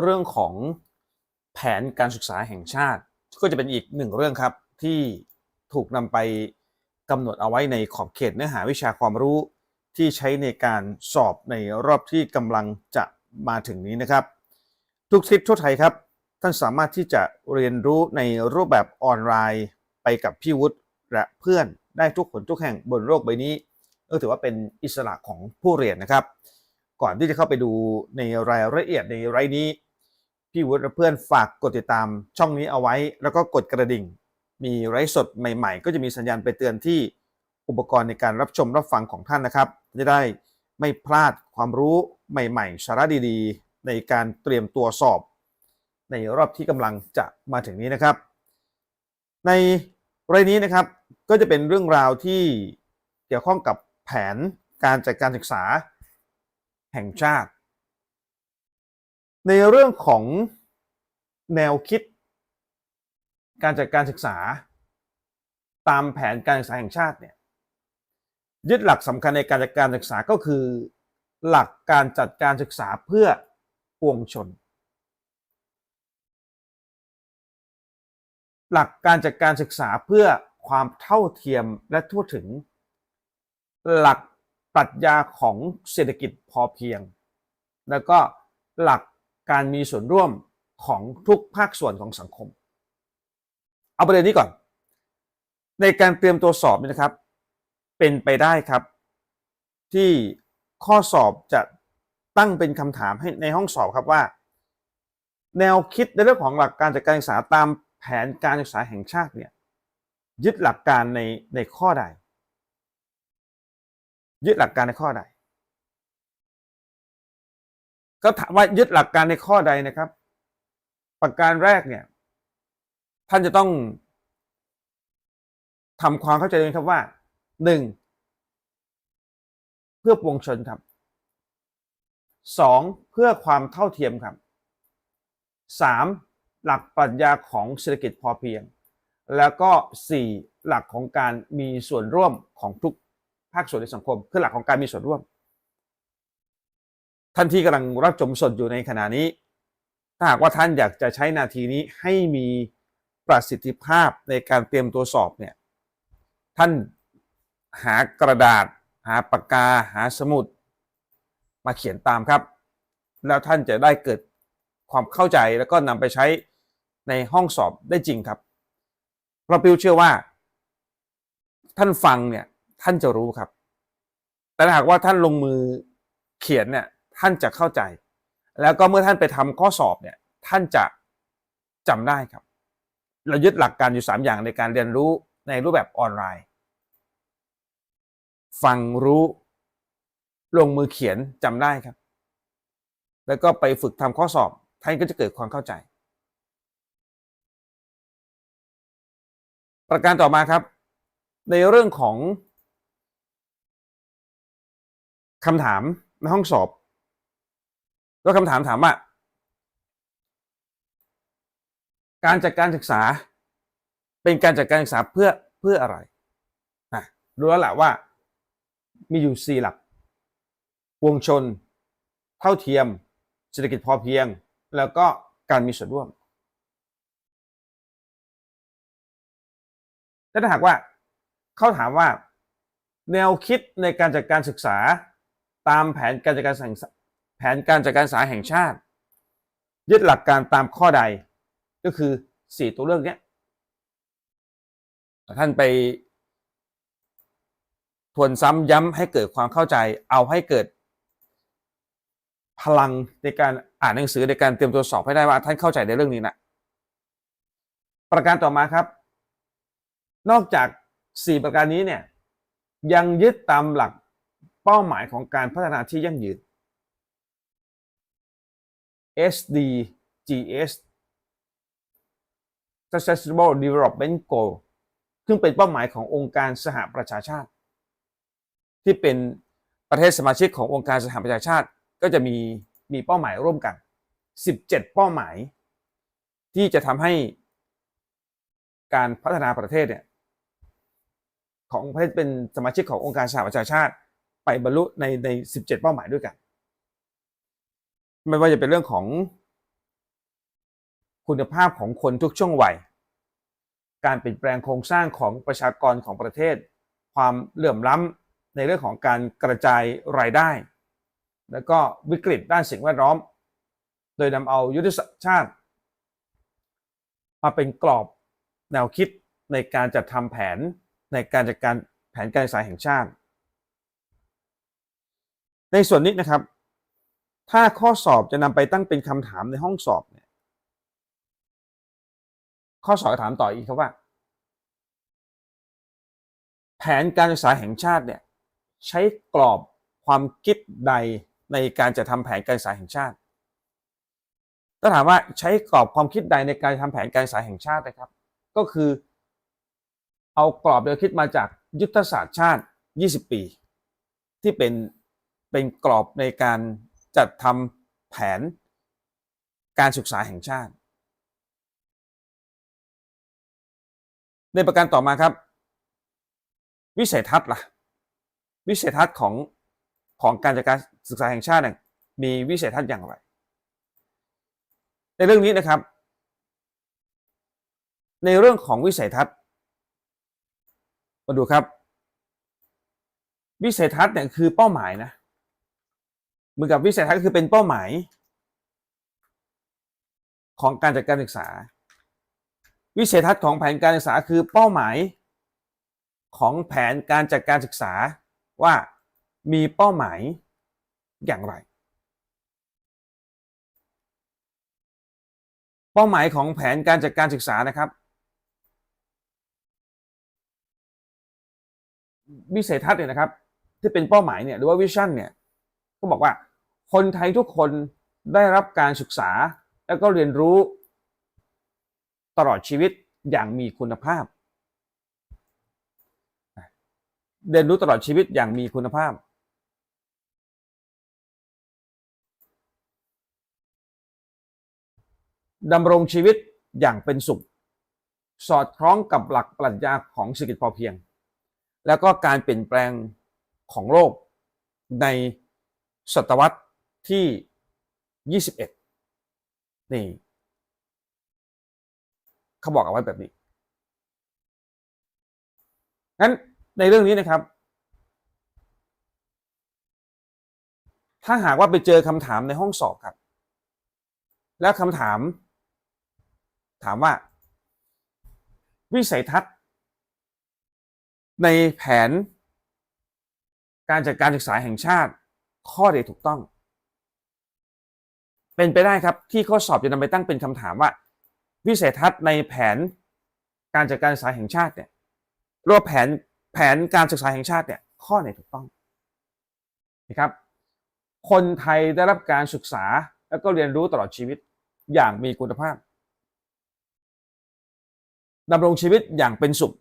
เรื่องของแผนการศึกษาแห่งชาติ ก็จะเป็นอีกหนึ่งเรื่องครับ ที่ถูกนำไปกำหนดเอาไว้ในขอบเขตเนื้อหาวิชาความรู้ที่ใช้ในการสอบในรอบที่กำลังจะมาถึงนี้นะครับ ทุกทริปทั่วไทยครับ ท่านสามารถที่จะเรียนรู้ในรูปแบบออนไลน์ ไปกับพี่วุฒิและเพื่อนได้ทุกคนทุกแห่งบนโลกใบนี้ ก็ถือว่าเป็นอิสระของผู้เรียนนะครับ ก่อนที่จะเข้าไปดูในรายละเอียดในไรายนี้ พี่วุฒิเพื่อนฝากกดติดตามช่องนี้เอาไว้ แล้วก็กดกระดิ่ง มีไลฟ์สดใหม่ ๆ ก็จะมีสัญญาณไปเตือนที่อุปกรณ์ในการรับชมรับฟังของท่านนะครับ จะได้ไม่พลาดความรู้ใหม่ ๆ สาระดีๆ ในการเตรียมตัวสอบ ในรอบที่กำลังจะมาถึงนี้นะครับ ในรายนี้นะครับก็จะเป็นเรื่องราวที่เกี่ยวข้องกับแผนการจัดการศึกษา แห่งชาติ ในเรื่องของแนวคิด การจัดการศึกษา ตามแผนการศึกษาแห่งชาติเนี่ยยึดหลักสำคัญในการจัดการศึกษาก็คือ หลักการจัดการศึกษาเพื่อปวงชน หลักการจัดการศึกษาเพื่อความเท่าเทียมและทั่วถึง หลัก ปรัชญาของเศรษฐกิจพอเพียง แล้วก็หลักการมีส่วนร่วมของทุกภาคส่วนของสังคม เอาประเด็นนี้ก่อน ในการเตรียมตัวสอบนี่นะครับ เป็นไปได้ครับ ที่ข้อสอบจะตั้งเป็นคำถามให้ในห้องสอบครับว่า แนวคิดในเรื่องของหลักการจัดการศึกษาตามแผนการศึกษาแห่งชาติเนี่ยยึดหลักการในในข้อใด ยึดหลักการในข้อใดก็ถามว่ายึดหลักการในข้อใดนะครับ ประการแรกเนี่ย ท่านจะต้องทำความเข้าใจเลยครับว่าหนึ่งเพื่อปวงชนครับสองเพื่อความเท่าเทียมครับสามหลักปรัชญาของเศรษฐกิจพอเพียง แล้วก็สี่หลักของการมีส่วนร่วมของทุก ภาคส่วนในสังคม คือหลักของการมีส่วนร่วม ท่านที่กำลังรับชมสดอยู่ในขณะนี้ ถ้าหากว่าท่านอยากจะใช้นาทีนี้ให้มีประสิทธิภาพในการเตรียมตัวสอบเนี่ยท่านหากระดาษ หาปากกาหาสมุด มาเขียนตามครับ แล้วท่านจะได้เกิดความเข้าใจแล้วก็นำไปใช้ในห้องสอบได้จริงครับเราปิวเชื่อว่า ท่านฟังเนี่ย ท่านจะรู้ครับ แต่หากว่าท่านลงมือเขียนเนี่ยท่านจะเข้าใจ แล้วก็เมื่อท่านไปทำข้อสอบเนี่ยท่านจะจำได้ครับ เรายึดหลักการอยู่ 3 อย่างในการเรียนรู้ในรูปแบบออนไลน์ ฟังรู้ลงมือเขียนจำได้ครับ แล้วก็ไปฝึกทำข้อสอบ ท่านก็จะเกิดความเข้าใจ ประการต่อมาครับ ในเรื่องของ คำถามในห้องสอบก็คำถามถามว่า การจัดการศึกษา เป็นการจัดการศึกษาเพื่อเพื่ออะไรนะรู้แล้วแหละว่า มีอยู่สี่หลัก วงชน เท่าเทียม เศรษฐกิจพอเพียง แล้วก็การมีส่วนร่วมถ้าหากว่าเขาถามว่า แนวคิดในการจัดการศึกษา ตามแผนการจัดการแผนการจัดการศึกษาแห่งชาติ ยึดหลักการตามข้อใด ก็คือสี่ตัวเลือกเนี้ยท่านไปทวนซ้ำย้ำให้เกิดความเข้าใจ เอาให้เกิด พลังในการอ่านหนังสือในการเตรียมตัวสอบให้ได้ว่าท่านเข้าใจในเรื่องนี้นะประการต่อมาครับ นอกจาก 4 ประการนี้เนี่ยยังยึดตามหลัก เป้าหมายของการพัฒนาที่ยั่งยืน SDGs Sustainable Development Goal ซึ่งเป็นเป้าหมายขององค์การสหประชาชาติ ที่เป็นประเทศสมาชิกขององค์การสหประชาชาติก็จะมีมีเป้าหมายร่วมกัน 17 เป้าหมาย ที่จะทำให้การพัฒนาประเทศเนี่ยของประเทศเป็นสมาชิกขององค์การสหประชาชาติ ไปบรรลุในใน 17 เป้าหมายด้วยกัน ไม่ว่าจะเป็นเรื่องของคุณภาพของคนทุกช่วงวัย การเปลี่ยนแปลงโครงสร้างของประชากรของประเทศ ความเหลื่อมล้ำในเรื่องของการกระจายรายได้ แล้วก็วิกฤตด้านสิ่งแวดล้อม โดยนำเอายุทธศาสตร์ชาติ มาเป็นกรอบแนวคิดในการจัดทำแผนในการจัดการแผนการศึกษาแห่งชาติ ในส่วนนี้นะครับ ถ้าข้อสอบจะนำไปตั้งเป็นคำถามในห้องสอบเนี่ย ข้อสอบถามต่ออีกครับว่า แผนการศึกษาแห่งชาติเนี่ยใช้กรอบความคิดใดในการจะทำแผนการศึกษาแห่งชาติถ้าถามว่าใช้กรอบความคิดใดในการทำแผนการศึกษาแห่งชาตินะครับ ก็คือ เอากรอบแนวคิดมาจากยุทธศาสตร์ชาติ 20 ปี ที่เป็น เป็นกรอบในการจัดทำแผนการศึกษาแห่งชาติ ในประการต่อมาครับ วิสัยทัศน์ล่ะ วิสัยทัศน์ของของการจัดการศึกษาแห่งชาตินี่มีวิสัยทัศน์อย่างไร ในเรื่องนี้นะครับ ในเรื่องของวิสัยทัศน์ มาดูครับ วิสัยทัศน์เนี่ยคือเป้าหมายนะเมือนกับวิสัยทัศน์คือเป็นเป้าหมาย ของการจัดการศึกษา วิสัยทัศน์ของแผนการศึกษาคือเป้าหมาย ของแผนการจัดการศึกษาว่ามีเป้าหมายอย่างไร เป้าหมายของแผนการจัดการศึกษานะครับ วิสัยทัศน์เนี่ยนะครับ ที่เป็นเป้าหมายเนี่ยหรือว่าวิชั่นเนี่ยก็บอกว่า คนไทยทุกคนได้รับการศึกษา แล้วก็เรียนรู้ตลอดชีวิตอย่างมีคุณภาพ เรียนรู้ตลอดชีวิตอย่างมีคุณภาพ ดำรงชีวิตอย่างเป็นสุข สอดคล้องกับหลักปรัชญาของเศรษฐกิจพอเพียง แล้วก็การเปลี่ยนแปลงของโลกในศตวรรษ ที่ 21 นี่ เขาบอกเอาไว้แบบนี้ งั้นในเรื่องนี้นะครับ ถ้าหากว่าไปเจอคำถามในห้องสอบครับ แล้วคำถาม ถามว่า วิสัยทัศน์ในแผนการจัดการศึกษาแห่งชาติข้อใดถูกต้อง เป็นไปได้ครับที่ข้อสอบจะนำไปตั้งเป็นคำถามว่า วิสัยทัศน์ในแผนการจัดการศึกษาแห่งชาติเนี่ยหรือว่าแผนแผนการศึกษาแห่งชาติเนี่ยข้อไหนถูกต้องนะครับคนไทยได้รับการศึกษาแล้วก็เรียนรู้ตลอดชีวิตอย่างมีคุณภาพดำรงชีวิตอย่างเป็นสุข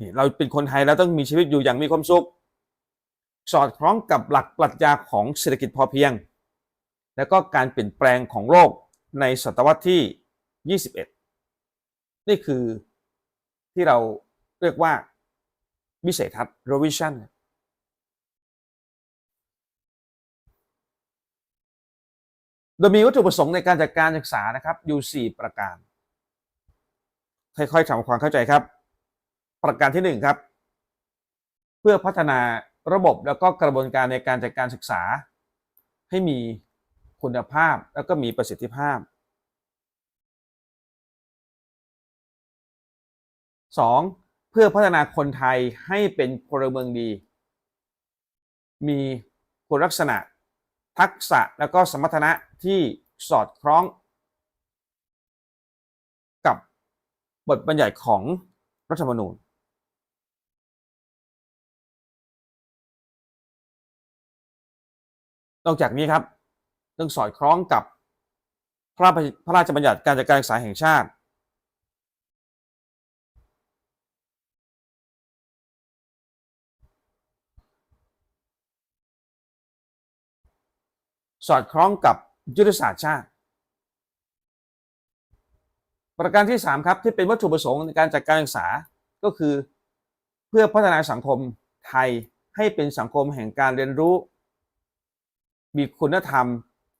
นี่เราเป็นคนไทยแล้วต้องมีชีวิตอยู่อย่างมีความสุข สอดคล้องกับหลักปรัชญาของเศรษฐกิจพอเพียง และก็การเปลี่ยนแปลงของโลกในศตวรรษที่ 21 นี่คือที่เราเรียกว่าวิสัยทัศน์ revision โดยมีวัตถุประสงค์ในการจัดการศึกษานะครับอยู่ 4 ประการ ค่อยๆทำความเข้าใจครับ ประการที่ 1 ครับ เพื่อพัฒนาระบบแล้วก็กระบวนการในการจัดการศึกษา ให้มี คุณภาพแล้วก็มีประสิทธิภาพ 2. เพื่อพัฒนาคนไทยให้เป็นพลเมืองดี มีคุณลักษณะ ทักษะแล้วก็สมรรถนะที่สอดคล้อง กับบทบัญญัติของรัฐธรรมนูญ นอกจากนี้ครับ ต้องสอดคล้องกับพระพระราชบัญญัติการจัดการศึกษาแห่งชาติ สอดคล้องกับยุทธศาสตร์ชาติ ประการที่ 3 ครับ ที่เป็นวัตถุประสงค์ในการจัดการศึกษาก็คือ เพื่อพัฒนาสังคมไทยให้เป็นสังคมแห่งการเรียนรู้ มีคุณธรรม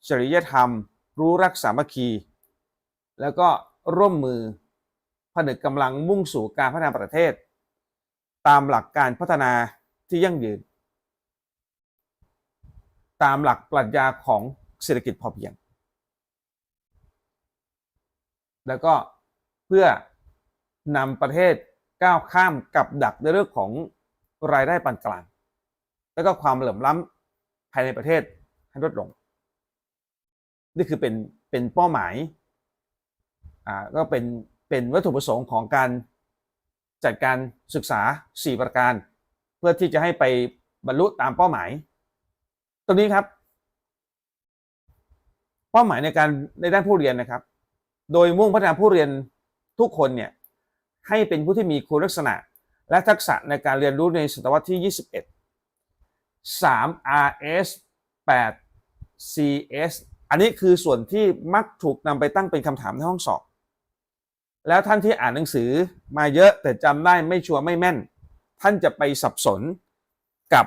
จริยธรรม รู้รักสามัคคี แล้วก็ร่วมมือผนึกกำลังมุ่งสู่การพัฒนาประเทศ ตามหลักการพัฒนาที่ยั่งยืน ตามหลักปรัชญาของเศรษฐกิจพอเพียง แล้วก็เพื่อนำประเทศก้าวข้ามกับดักในเรื่องของรายได้ปานกลาง แล้วก็ความเหลื่อมล้ำภายในประเทศให้ลดลง นี่คือเป็นเป็นเป้าหมายอ่าก็เป็นเป็นวัตถุประสงค์ของการจัดการศึกษา 4 ประการ เพื่อที่จะให้ไปบรรลุตามเป้าหมาย ตรงนี้ครับ เป้าหมายในการในด้านผู้เรียนนะครับ โดยมุ่งพัฒนาผู้เรียนทุกคนเนี่ยให้เป็นผู้ที่มีคุณลักษณะ และทักษะในการเรียนรู้ในศตวรรษที่ 21 3 RS 8 CS อันนี้คือส่วนที่มักถูกนำไปตั้งเป็นคำถามในห้องสอบ แล้วท่านที่อ่านหนังสือมาเยอะแต่จำได้ไม่ชัวร์ไม่แม่น ท่านจะไปสับสนกับ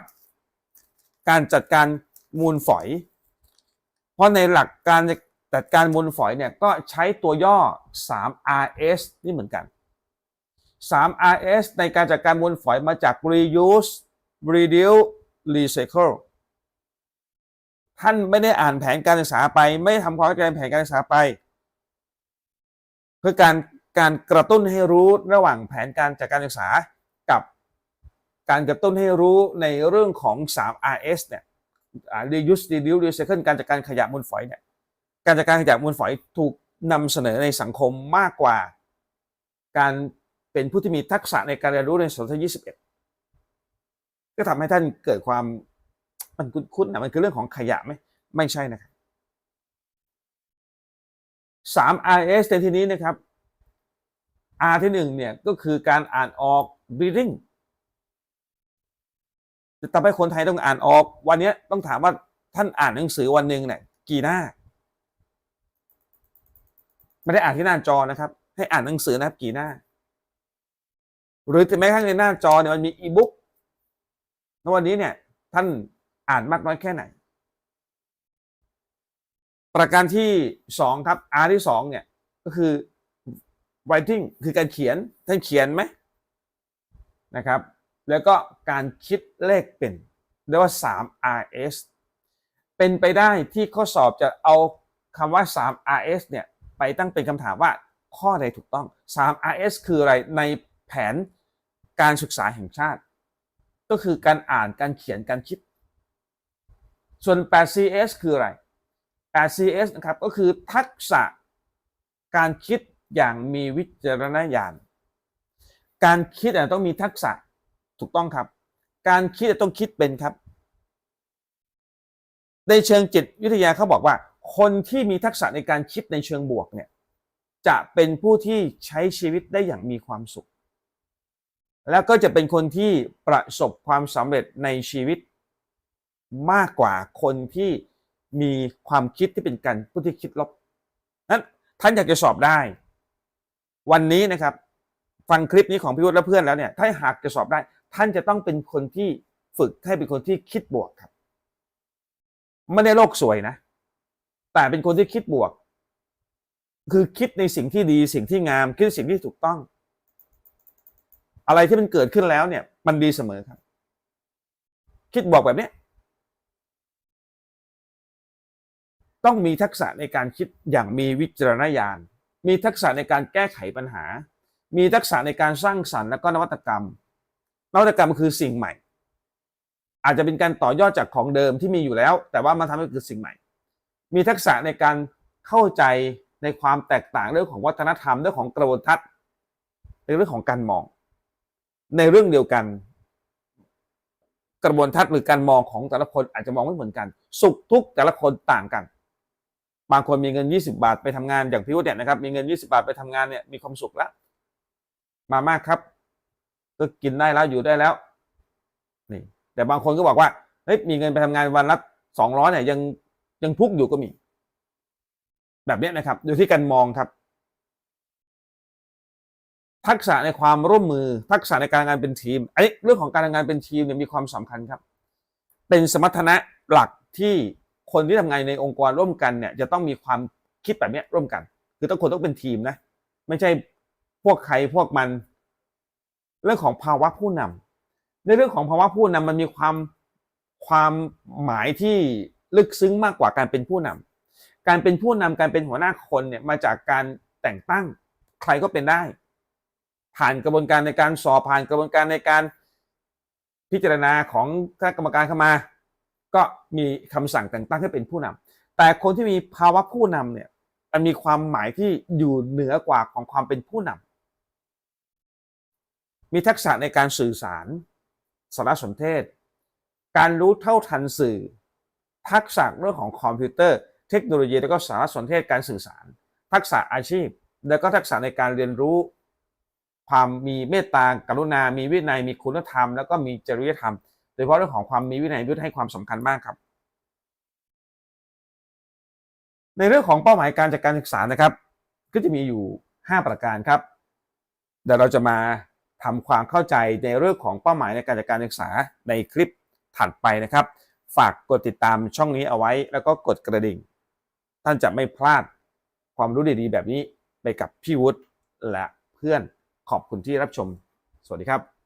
การจัดการมูลฝอย เพราะในหลักการจัดการมูลฝอยเนี่ยก็ใช้ตัวย่อ 3RS นี่เหมือนกัน 3RS ในการจัดการมูลฝอยมาจาก reuse reduce recycle ท่านไม่ได้อ่านแผนการศึกษาไป ไม่ทำความเข้าใจแผนการศึกษาไป เพื่อการการกระตุ้นให้รู้ระหว่างแผนการจัดการศึกษากับการกระตุ้นให้รู้ในเรื่องของ 3RS เนี่ย reuse reduce recycle การจัดการขยะมูลฝอยเนี่ย การจัดการขยะมูลฝอยถูกนำเสนอในสังคมมากกว่า การเป็นผู้ที่มีทักษะในการเรียนรู้ในศตวรรษที่21 ก็ทำให้ท่านเกิดความ มันคุ้นๆนะมันคือเรื่องของขยะไหมไม่ใช่นะครับ3 RS ในที่นี้นะครับ R ที่หนึ่งเนี่ยก็คือการอ่านออก reading จะทำให้คนไทยต้องอ่านออก วันนี้ต้องถามว่าท่านอ่านหนังสือวันหนึ่งเนี่ยกี่หน้า ไม่ได้อ่านที่หน้าจอนะครับ ให้อ่านหนังสือนะครับกี่หน้า หรือแม้กระทั่งในหน้าจอเนี่ยมันมีอีบุ๊กแล้ววันนี้เนี่ยท่าน อ่านมากน้อยแค่ไหน ประการที่สองครับ R ที่สองเนี่ยก็คือ writing คือการเขียน ท่านเขียนไหมนะครับ แล้วก็การคิดเลขเป็นเรียกว่า 3 RS เป็นไปได้ที่ข้อสอบจะเอาคำว่า 3 RS เนี่ยไปตั้งเป็นคำถามว่าข้อใดถูกต้อง 3 RS คืออะไรในแผนการศึกษาแห่งชาติ ก็คือการอ่านการเขียนการคิด ส่วน 8CS คืออะไร 8CS นะครับก็คือทักษะการคิดอย่างมีวิจารณญาณ การคิดต้องมีทักษะถูกต้องครับ การคิดต้องคิดเป็นครับ ในเชิงจิตวิทยาเขาบอกว่า คนที่มีทักษะในการคิดในเชิงบวกเนี่ยจะเป็นผู้ที่ใช้ชีวิตได้อย่างมีความสุข แล้วก็จะเป็นคนที่ประสบความสำเร็จในชีวิต มากกว่าคนที่มีความคิดที่เป็นการผู้ที่คิดลบนั้นท่านอยากจะสอบได้ วันนี้นะครับ ฟังคลิปนี้ของพี่วุฒิและเพื่อนแล้วเนี่ย ถ้าหากจะสอบได้ ท่านจะต้องเป็นคนที่ฝึกให้เป็นคนที่คิดบวกครับ ไม่ได้โลกสวยนะ แต่เป็นคนที่คิดบวก คือคิดในสิ่งที่ดีสิ่งที่งามคิดสิ่งที่ถูกต้อง อะไรที่มันเกิดขึ้นแล้วเนี่ย มันดีเสมอครับ คิดบวกแบบนี้ ต้องมีทักษะในการคิดอย่างมีวิจารณญาณ มีทักษะในการแก้ไขปัญหา มีทักษะในการสร้างสรรค์และก็นวัตกรรม นวัตกรรมคือสิ่งใหม่ อาจจะเป็นการต่อยอดจากของเดิมที่มีอยู่แล้ว แต่ว่ามาทำให้เกิดสิ่งใหม่ มีทักษะในการเข้าใจในความแตกต่างเรื่องของวัฒนธรรมเรื่องของกระบวนทัศน์ในเรื่องของการมอง ในเรื่องเดียวกัน กระบวนทัศน์หรือการมองของแต่ละคนอาจจะมองไม่เหมือนกัน สุขทุกข์แต่ละคนต่างกัน บางคนมีเงิน 20 บาทไปทำงานอย่างพี่วุฒิเนี่ยนะครับมีเงิน 20 บาทไปทำงานเนี่ยมีความสุขแล้วมามากครับ ก็กินได้แล้วอยู่ได้แล้วนี่แต่บางคนก็บอกว่าเฮ้ยมีเงินไปทำงานวันละสองร้อยเนี่ยยังยังทุกอยู่ก็มี แบบนี้นะครับอยู่ที่การมองครับ ทักษะในความร่วมมือ ทักษะในการงานเป็นทีมไอ้เรื่องของการทำงานเป็นทีมเนี่ยมีความสำคัญครับ เป็นสมรรถนะหลักที่ คนที่ทำงานในองค์กรร่วมกันเนี่ยจะต้องมีความคิดแบบนี้ร่วมกัน คือต้องคนต้องเป็นทีมนะ ไม่ใช่พวกใครพวกมัน เรื่องของภาวะผู้นำในเรื่องของภาวะผู้นำมันมีความความหมายที่ลึกซึ้งมากกว่าการเป็นผู้นำการเป็นผู้นำการเป็นหัวหน้าคนเนี่ยมาจากการแต่งตั้งใครก็เป็นได้ ผ่านกระบวนการในการสอบผ่านกระบวนการในการพิจารณาของคณะกรรมการเข้ามา ก็มีคำสั่งแต่งตั้งให้เป็นผู้นำแต่คนที่มีภาวะผู้นำเนี่ยมันมีความหมายที่อยู่เหนือกว่าของความเป็นผู้นำมีทักษะในการสื่อสาร สารสนเทศ การรู้เท่าทันสื่อ ทักษะเรื่องของคอมพิวเตอร์ เทคโนโลยีแล้วก็สารสนเทศการสื่อสาร ทักษะอาชีพ แล้วก็ทักษะในการเรียนรู้ ความมีเมตตากรุณา มีวินัย มีคุณธรรม แล้วก็มีจริยธรรม โดยเฉพาะเรื่องของความมีวินัยยุทธให้ความสำคัญมากครับ ในเรื่องของเป้าหมายการจัดการศึกษานะครับ ก็จะมีอยู่ 5 ประการครับเดี๋ยวเราจะมาทำความเข้าใจในเรื่องของเป้าหมายในการจัดการศึกษาในคลิปถัดไปนะครับ ฝากกดติดตามช่องนี้เอาไว้ แล้วก็กดกระดิ่ง ท่านจะไม่พลาดความรู้ดีๆ แบบนี้ไปกับพี่วุฒิและเพื่อนขอบคุณที่รับชม สวัสดีครับ